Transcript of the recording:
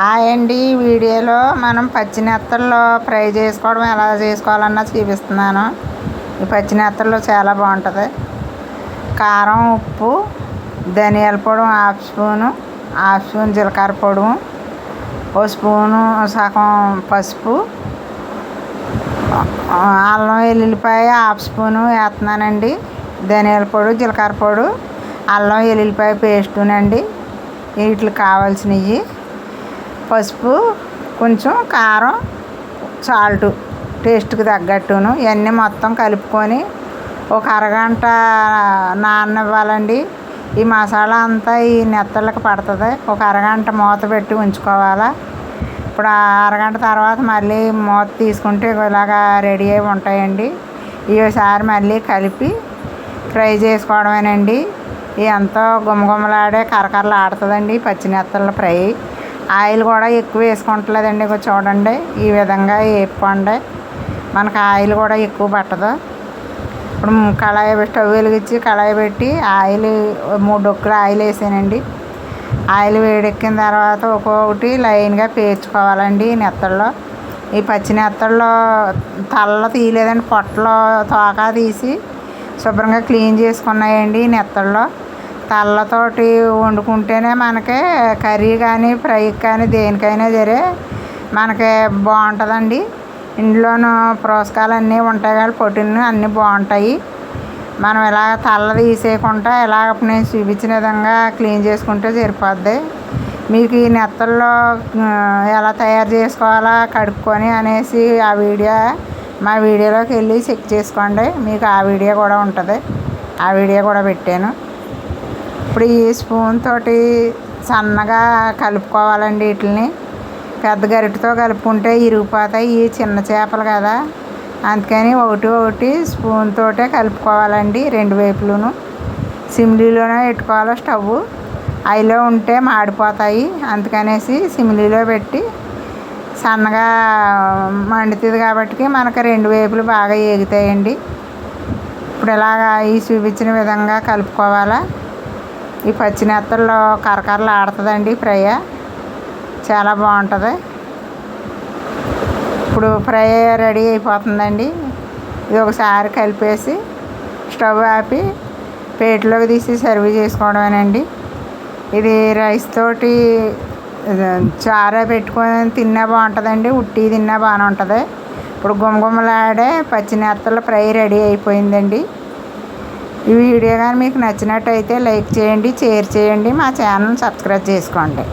Hi అండి. వీడియోలో మనం పచ్చినెత్తల్లో ఫ్రై చేసుకోవడం ఎలా చేసుకోవాలన్నా చూపిస్తున్నాను. ఈ పచ్చినెత్తల్లో చాలా బాగుంటుంది. కారం ఉప్పు ధనియాల పొడి హాఫ్ స్పూను హాఫ్ స్పూన్ జీలకర్ర పొడి ఓ స్పూను సగం పసుపు అల్లం వెల్లుల్లిపాయ హాఫ్ స్పూను వేస్తున్నానండి. ధనియాల పొడి జీలకర్ర పొడి అల్లం వెల్లుల్లిపాయ పేస్టునండి. వీటికి కావాల్సినవి పసుపు కొంచెం కారం సాల్ట్ టేస్ట్కి తగ్గట్టును ఇవన్నీ మొత్తం కలుపుకొని ఒక అరగంట నాననివ్వాలండి. ఈ మసాలా అంతా ఈ నెత్తళ్ళకి పడుతుంది. ఒక అరగంట మూత పెట్టి ఉంచుకోవాలా. ఇప్పుడు ఆ అరగంట తర్వాత మళ్ళీ మూత తీసుకుంటే ఇలాగా రెడీ అయి ఉంటాయండి. ఈసారి మళ్ళీ కలిపి ఫ్రై చేసుకోవడమేనండి. ఎంతో గుమగుమలాడే కరకరలు ఆడుతుందండి పచ్చినెత్తల ఫ్రై. ఆయిల్ కూడా ఎక్కువ వేసుకుంటలేదండి ఇక చూడండి. ఈ విధంగా వేపుకోండి. మనకు ఆయిల్ కూడా ఎక్కువ పట్టదు. ఇప్పుడు కళాయి స్టవ్ వెలిగించి కళాయి పెట్టి ఆయిల్ మూడు డొక్కులు ఆయిల్ వేసానండి. ఆయిల్ వేడెక్కిన తర్వాత ఒక్కొక్కటి లైన్గా పేర్చుకోవాలండి నెత్తల్లో. ఈ పచ్చి నెత్తల్లో తల్ల తీయలేదండి పొట్టలో తోక తీసి శుభ్రంగా క్లీన్ చేసుకున్నాయండి నెత్తల్లో. తల్లతోటి వండుకుంటేనే మనకి కర్రీ కానీ ఫ్రై కానీ దేనికైనా సరే మనకి బాగుంటుందండి. ఇందులోనూ పోషకాలు అన్నీ ఉంటాయి కానీ ప్రోటీన్ అన్నీ బాగుంటాయి. మనం ఇలా తల్ల తీసేయకుండా ఇలా నేను చూపించిన విధంగా క్లీన్ చేసుకుంటే సరిపోద్ది. మీకు ఈ నెత్తల్లో ఎలా తయారు చేసుకోవాలా కడుక్కొని అనేసి ఆ వీడియో మా వీడియోలోకి వెళ్ళి చెక్ చేసుకోండి. మీకు ఆ వీడియో కూడా ఉంటుంది. ఆ వీడియో కూడా పెట్టాను. ఇప్పుడు ఈ స్పూన్ తోటి సన్నగా కలుపుకోవాలండి వీటిని పెద్ద గరిటతో కలుపుకుంటే ఇరిగిపోతాయి ఈ చిన్న చేపలు కదా. అందుకని ఒకటి ఒకటి స్పూన్ తోటే కలుపుకోవాలండి రెండు వైపులను. సిమ్లీలోనే పెట్టుకోవాలి స్టవ్ అయిలో ఉంటే మాడిపోతాయి. అందుకనేసి సిమ్లీలో పెట్టి సన్నగా మండుతుంది కాబట్టి మనకు రెండు వైపులు బాగా ఏగుతాయండి. ఇప్పుడు ఇలాగా ఈ చూపించిన విధంగా కలుపుకోవాలా. ఈ పచ్చినెత్తల్లో కరకరలు ఆడుతుందండి ఫ్రై. చాలా బాగుంటుంది. ఇప్పుడు ఫ్రై రెడీ అయిపోతుందండి. ఇది ఒకసారి కలిపేసి స్టవ్ ఆపి ప్లేట్లోకి తీసి సర్వ్ చేసుకోవడమేనండి. ఇది రైస్ తోటి చారా పెట్టుకొని తిన్నా బాగుంటుందండి. ఉట్టి తిన్నా బాగానే ఉంటుంది. ఇప్పుడు గుమగుమలాడే పచ్చినెత్తల ఫ్రై రెడీ అయిపోయిందండి. ఈ వీడియో కానీ మీకు నచ్చినట్టయితే లైక్ చేయండి షేర్ చేయండి మా ఛానల్ సబ్స్క్రైబ్ చేసుకోండి.